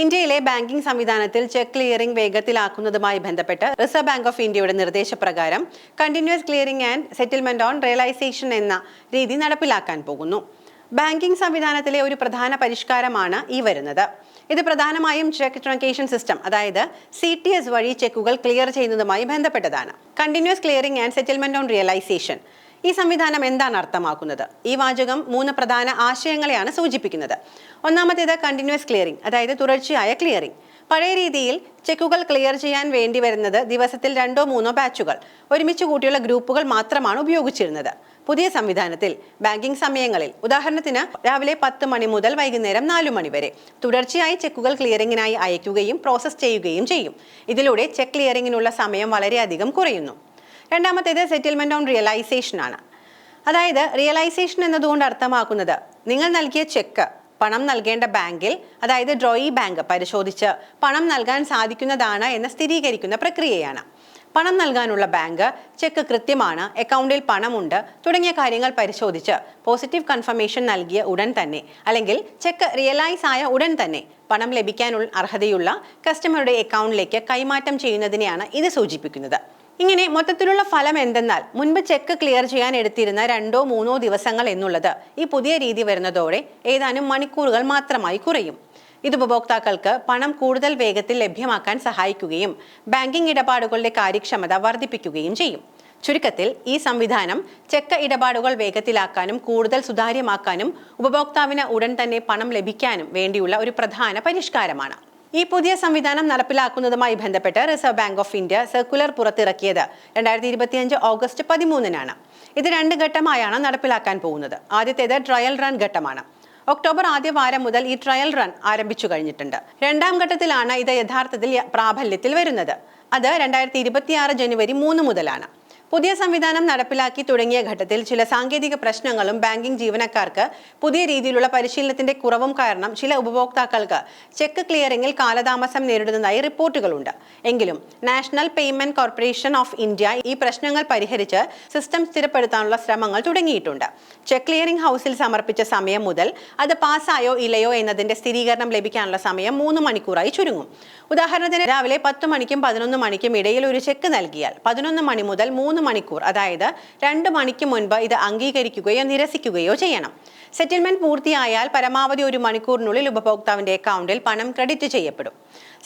ഇന്ത്യയിലെ ബാങ്കിംഗ് സംവിധാനത്തിൽ check clearing വേഗത്തിലാക്കുന്നതുമായി ബന്ധപ്പെട്ട് റിസർവ് ബാങ്ക് ഓഫ് ഇന്ത്യയുടെ നിർദ്ദേശപ്രകാരം continuous clearing and settlement on realisation എന്ന രീതി നടപ്പിലാക്കാൻ പോകുന്നു. ബാങ്കിംഗ് സംവിധാനത്തിലെ ഒരു പ്രധാന പരിഷ്കാരമാണ് ഈ വരുന്നത്. ഇത് പ്രധാനമായും ചെക്ക് ട്രങ്കേഷൻ സിസ്റ്റം അതായത് സി ടി എസ് വഴി ചെക്കുകൾ ക്ലിയർ ചെയ്യുന്നതുമായി ബന്ധപ്പെട്ടതാണ്. Continuous clearing and settlement on realisation ഈ സംവിധാനം എന്താണ് അർത്ഥമാക്കുന്നത്? ഈ വാചകം മൂന്ന് പ്രധാന ആശയങ്ങളെയാണ് സൂചിപ്പിക്കുന്നത്. ഒന്നാമത്തേത് കണ്ടിന്യൂസ് ക്ലിയറിംഗ് അതായത് തുടർച്ചയായ ക്ലിയറിംഗ് പഴയ രീതിയിൽ ചെക്കുകൾ ക്ലിയർ ചെയ്യാൻ വേണ്ടി വരുന്നത് ദിവസത്തിൽ രണ്ടോ മൂന്നോ ബാച്ചുകൾ ഒരുമിച്ച് കൂട്ടിയുള്ള ഗ്രൂപ്പുകൾ മാത്രമാണ് ഉപയോഗിച്ചിരുന്നത്. പുതിയ സംവിധാനത്തിൽ ബാങ്കിംഗ് സമയങ്ങളിൽ ഉദാഹരണത്തിന് രാവിലെ പത്ത് മണി മുതൽ വൈകുന്നേരം നാലു മണി വരെ തുടർച്ചയായി ചെക്കുകൾ ക്ലിയറിംഗിനായി അയക്കുകയും പ്രോസസ് ചെയ്യുകയും ചെയ്യും. ഇതിലൂടെ ചെക്ക് ക്ലിയറിംഗിനുള്ള സമയം വളരെയധികം കുറയുന്നു. രണ്ടാമത്തേത് സെറ്റിൽമെന്റ് ഓൺ റിയലൈസേഷൻ ആണ്. അതായത് റിയലൈസേഷൻ എന്നതുകൊണ്ട് അർത്ഥമാക്കുന്നത് നിങ്ങൾ നൽകിയ ചെക്ക് പണം നൽകേണ്ട ബാങ്കിൽ അതായത് ഡ്രോയി ബാങ്ക് പരിശോധിച്ച് പണം നൽകാൻ സാധിക്കുന്നതാണ് എന്ന് സ്ഥിരീകരിക്കുന്ന പ്രക്രിയയാണ്. പണം നൽകാനുള്ള ബാങ്ക് ചെക്ക് കൃത്യമാണ് അക്കൗണ്ടിൽ പണമുണ്ട് തുടങ്ങിയ കാര്യങ്ങൾ പരിശോധിച്ച് പോസിറ്റീവ് കൺഫർമേഷൻ നൽകിയ ഉടൻ തന്നെ അല്ലെങ്കിൽ ചെക്ക് റിയലൈസ് ആയ ഉടൻ തന്നെ പണം ലഭിക്കാനുള്ള അർഹതയുള്ള കസ്റ്റമറുടെ അക്കൗണ്ടിലേക്ക് കൈമാറ്റം ചെയ്യുന്നതിനെയാണ് ഇത് സൂചിപ്പിക്കുന്നത്. ഇങ്ങനെ മൊത്തത്തിലുള്ള ഫലം എന്തെന്നാൽ മുൻപ് ചെക്ക് ക്ലിയർ ചെയ്യാൻ എടുത്തിരുന്ന രണ്ടോ മൂന്നോ ദിവസങ്ങൾ എന്നുള്ളത് ഈ പുതിയ രീതി വരുന്നതോടെ ഏതാനും മണിക്കൂറുകൾ മാത്രമായി കുറയും. ഇത് ഉപഭോക്താക്കൾക്ക് പണം കൂടുതൽ വേഗത്തിൽ ലഭ്യമാക്കാൻ സഹായിക്കുകയും ബാങ്കിംഗ് ഇടപാടുകളുടെ കാര്യക്ഷമത വർദ്ധിപ്പിക്കുകയും ചെയ്യും. ചുരുക്കത്തിൽ ഈ സംവിധാനം ചെക്ക് ഇടപാടുകൾ വേഗത്തിലാക്കാനും കൂടുതൽ സുതാര്യമാക്കാനും ഉപഭോക്താവിന് ഉടൻ തന്നെ പണം ലഭിക്കാനും വേണ്ടിയുള്ള ഒരു പ്രധാന പരിഷ്കാരമാണ്. ഈ പുതിയ സംവിധാനം നടപ്പിലാക്കുന്നതുമായി ബന്ധപ്പെട്ട് Reserve Bank of India circular പുറത്തിറക്കിയത് രണ്ടായിരത്തി ഇരുപത്തിയഞ്ച് ഓഗസ്റ്റ് പതിമൂന്നിനാണ്. ഇത് രണ്ട് ഘട്ടമായാണ് നടപ്പിലാക്കാൻ പോകുന്നത്. ആദ്യത്തേത് ട്രയൽ റൺ ഘട്ടമാണ്. ഒക്ടോബർ ആദ്യ വാരം മുതൽ ഈ ട്രയൽ റൺ ആരംഭിച്ചു കഴിഞ്ഞിട്ടുണ്ട്. രണ്ടാം ഘട്ടത്തിലാണ് ഇത് യഥാർത്ഥത്തിൽ പ്രാബല്യത്തിൽ വരുന്നത്. അത് രണ്ടായിരത്തി ഇരുപത്തിയാറ് ജനുവരി മൂന്ന് മുതലാണ്. പുതിയ സംവിധാനം നടപ്പിലാക്കി തുടങ്ങിയ ഘട്ടത്തിൽ ചില സാങ്കേതിക പ്രശ്നങ്ങളും ബാങ്കിംഗ് ജീവനക്കാർക്ക് പുതിയ രീതിയിലുള്ള പരിശീലനത്തിന്റെ കുറവും കാരണം ചില ഉപഭോക്താക്കൾക്ക് ചെക്ക് ക്ലിയറിംഗിൽ കാലതാമസം നേരിടുന്നതായി റിപ്പോർട്ടുകളുണ്ട്. എങ്കിലും National Payment Corporation of India ഈ പ്രശ്നങ്ങൾ പരിഹരിച്ച് സിസ്റ്റം സ്ഥിരപ്പെടുത്താനുള്ള ശ്രമങ്ങൾ തുടങ്ങിയിട്ടുണ്ട്. ചെക്ക് ക്ലിയറിംഗ് ഹൗസിൽ സമർപ്പിച്ച സമയം മുതൽ അത് പാസ്സായോ ഇല്ലയോ എന്നതിന്റെ സ്ഥിരീകരണം ലഭിക്കാനുള്ള സമയം മൂന്ന് മണിക്കൂറായി ചുരുങ്ങും. ഉദാഹരണത്തിന് രാവിലെ പത്ത് മണിക്കും പതിനൊന്ന് മണിക്കും ഇടയിൽ ഒരു ചെക്ക് നൽകിയാൽ പതിനൊന്ന് മണി മുതൽ മൂന്ന് മണിക്കൂർ അതായത് രണ്ട് മണിക്ക് മുൻപ് ഇത് അംഗീകരിക്കുകയോ നിരസിക്കുകയോ ചെയ്യണം. സെറ്റിൽമെന്റ് പൂർത്തിയായാൽ പരമാവധി ഒരു മണിക്കൂറിനുള്ളിൽ ഉപഭോക്താവിന്റെ അക്കൗണ്ടിൽ പണം ക്രെഡിറ്റ് ചെയ്യപ്പെടും.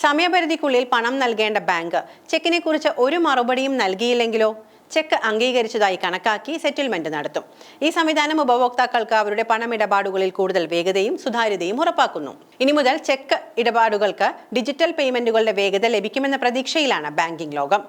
സമയപരിധിക്കുള്ളിൽ പണം നൽകേണ്ട ബാങ്ക് ചെക്കിനെ കുറിച്ച് ഒരു മറുപടിയും നൽകിയില്ലെങ്കിലോ? ചെക്ക് അംഗീകരിച്ചതായി കണക്കാക്കി സെറ്റിൽമെന്റ് നടത്തും. ഈ സംവിധാനം ഉപഭോക്താക്കൾക്ക് അവരുടെ പണമിടപാടുകളിൽ കൂടുതൽ വേഗതയും സുതാര്യതയും ഉറപ്പാക്കുന്നു. ഇനി മുതൽ ചെക്ക് ഇടപാടുകൾക്ക് ഡിജിറ്റൽ പേയ്മെന്റുകളുടെ വേഗത ലഭിക്കുമെന്ന പ്രതീക്ഷയിലാണ് ബാങ്കിംഗ് ലോകം.